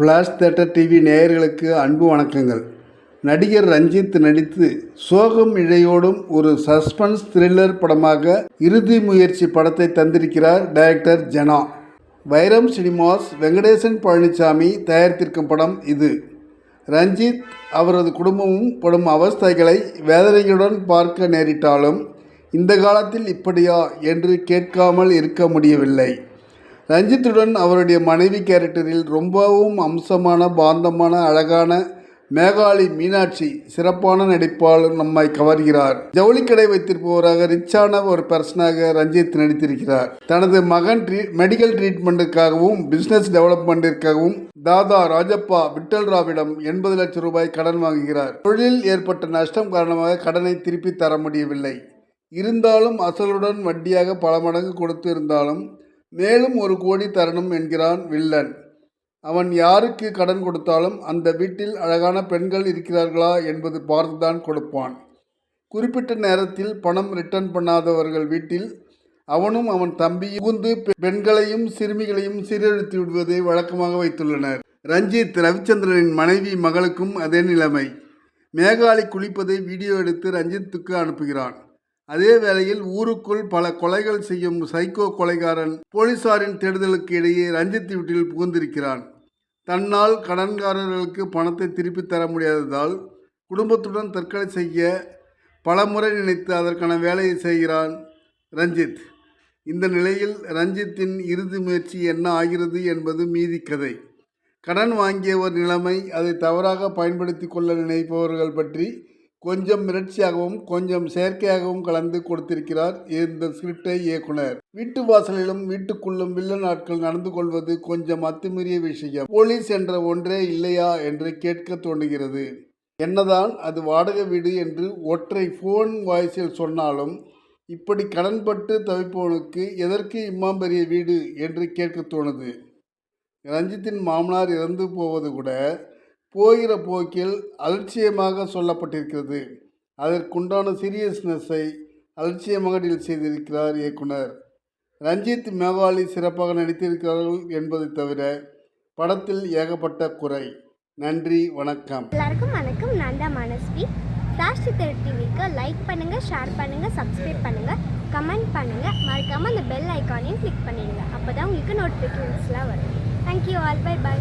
Flash theatre TV நேயர்களுக்கு அன்பு வணக்கங்கள். நடிகர் ரஞ்சித் நடித்து சோகம் இழையோடும் ஒரு சஸ்பென்ஸ் த்ரில்லர் படமாக இறுதி முயற்சி படத்தை தந்திருக்கிறார் டைரக்டர் ஜனா. வைரம் சினிமாஸ் வெங்கடேசன் பழனிசாமி தயாரித்திருக்கும் படம் இது. ரஞ்சித் அவரது குடும்பமும் படும் அவஸ்தைகளை வேதனையுடன் பார்க்க நேரிட்டாலும் இந்த காலத்தில் இப்படியா என்று கேட்காமல் இருக்க முடியவில்லை. ரஞ்சித்துடன் அவருடைய மனைவி கேரக்டரில் ரொம்பவும் அம்சமான பாந்தமான அழகான மேகாளி மீனாட்சி சிறப்பான நடிப்பாளர் நம்மை கவர்கிறார். ஜவுளிக்கடை வைத்திருப்பவராக ரிச்சான ஒரு பர்சனாக ரஞ்சித் நடித்திருக்கிறார். தனது மகன் ட்ரீ மெடிக்கல் ட்ரீட்மெண்ட்டுக்காகவும் பிஸ்னஸ் டெவலப்மெண்ட்டிற்காகவும் தாதா ராஜப்பா விட்டல் ராவிடம் எண்பது லட்சம் ரூபாய் கடன் வாங்குகிறார். தொழிலில் ஏற்பட்ட நஷ்டம் காரணமாக கடனை திருப்பி தர முடியவில்லை. இருந்தாலும் அசலுடன் வட்டியாக பல மடங்கு கொடுத்து இருந்தாலும் மேலும் ஒரு கோடி தரணும் என்கிறான் வில்லன். அவன் யாருக்கு கடன் கொடுத்தாலும் அந்த வீட்டில் அழகான பெண்கள் இருக்கிறார்களா என்பது பார்த்துதான் கொடுப்பான். குறிப்பிட்ட நேரத்தில் பணம் ரிட்டர்ன் பண்ணாதவர்கள் வீட்டில் அவனும் அவன் தம்பியும் புகுந்து பெ- பெண்களையும் சிறுமிகளையும் சீரழித்து விடுவதை வழக்கமாக வைத்துள்ளனர். ரஞ்சித் ரவிச்சந்திரனின் மனைவி மகளுக்கும் அதே நிலைமை. மேகாலி குளிப்பதை வீடியோ எடுத்து ரஞ்சித்துக்கு அனுப்புகிறான். அதே வேளையில் ஊருக்குள் பல கொலைகள் செய்யும் சைக்கோ கொலைகாரன் போலீசாரின் தேடுதலுக்கு இடையே ரஞ்சித் வீட்டில் புகுந்திருக்கிறான். தன்னால் கடன்காரர்களுக்கு பணத்தை திருப்பித் தர முடியாததால் குடும்பத்துடன் தற்கொலை செய்ய பலமுறை நினைத்து அதற்கான வேலையை செய்கிறான் ரஞ்சித். இந்த நிலையில் ரஞ்சித்தின் இறுதி முயற்சி என்ன ஆகிறது என்பது மீதி கதை. கடன் வாங்கியவர் நிலைமை அதை தவறாக பயன்படுத்தி கொள்ள நினைப்பவர்கள் பற்றி கொஞ்சம் மிரட்சியாகவும் கொஞ்சம் செயற்கையாகவும் கலந்து கொடுத்திருக்கிறார் இந்த ஸ்கிரிப்டை இயக்குனர். வீட்டு வாசலிலும் வீட்டுக்குள்ளும் வில்லன் ஆட்கள் நடந்து கொள்வது கொஞ்சம் அத்துமீறிய விஷயம். போலீஸ் என்ற ஒன்றே இல்லையா என்று கேட்க தோன்றுகிறது. என்னதான் அது வாடகை வீடு என்று ஒற்றை ஃபோன் வாய்ஸில் சொன்னாலும் இப்படி கடன்பட்டு தவிப்பவனுக்கு எதற்கு இம்மாம் பெரிய வீடு என்று கேட்க தோணுது. ரஞ்சித்தின் மாமனார் இறந்து போவது கூட போகிற போக்கில் அலட்சியமாக சொல்லப்பட்டிருக்கிறது. அதற்குண்டான சீரியஸ்னஸை அலட்சியமாக டீல் செய்திருக்கிறார் இயக்குனர். ரஞ்சித் மேவாலி சிறப்பாக நடித்திருக்கிறார்கள் என்பதை தவிர படத்தில் ஏகப்பட்ட குறை. நன்றி வணக்கம். எல்லாருக்கும் வணக்கம். நான் தான் மனஸ்வி. ஃப்ளாஷ் சித்தர் டிவிக்கு லைக் பண்ணுங்கள் ஷேர் பண்ணுங்கள் சப்ஸ்கிரைப் பண்ணுங்கள் கமெண்ட் பண்ணுங்கள் மறக்காமல் அந்த பெல் ஐக்கானையும் கிளிக் பண்ணிடுங்க. அப்போ தான் உங்களுக்கு நோட்டிஃபிகேஷன்ஸ்லாம் வரும். Thank you all by by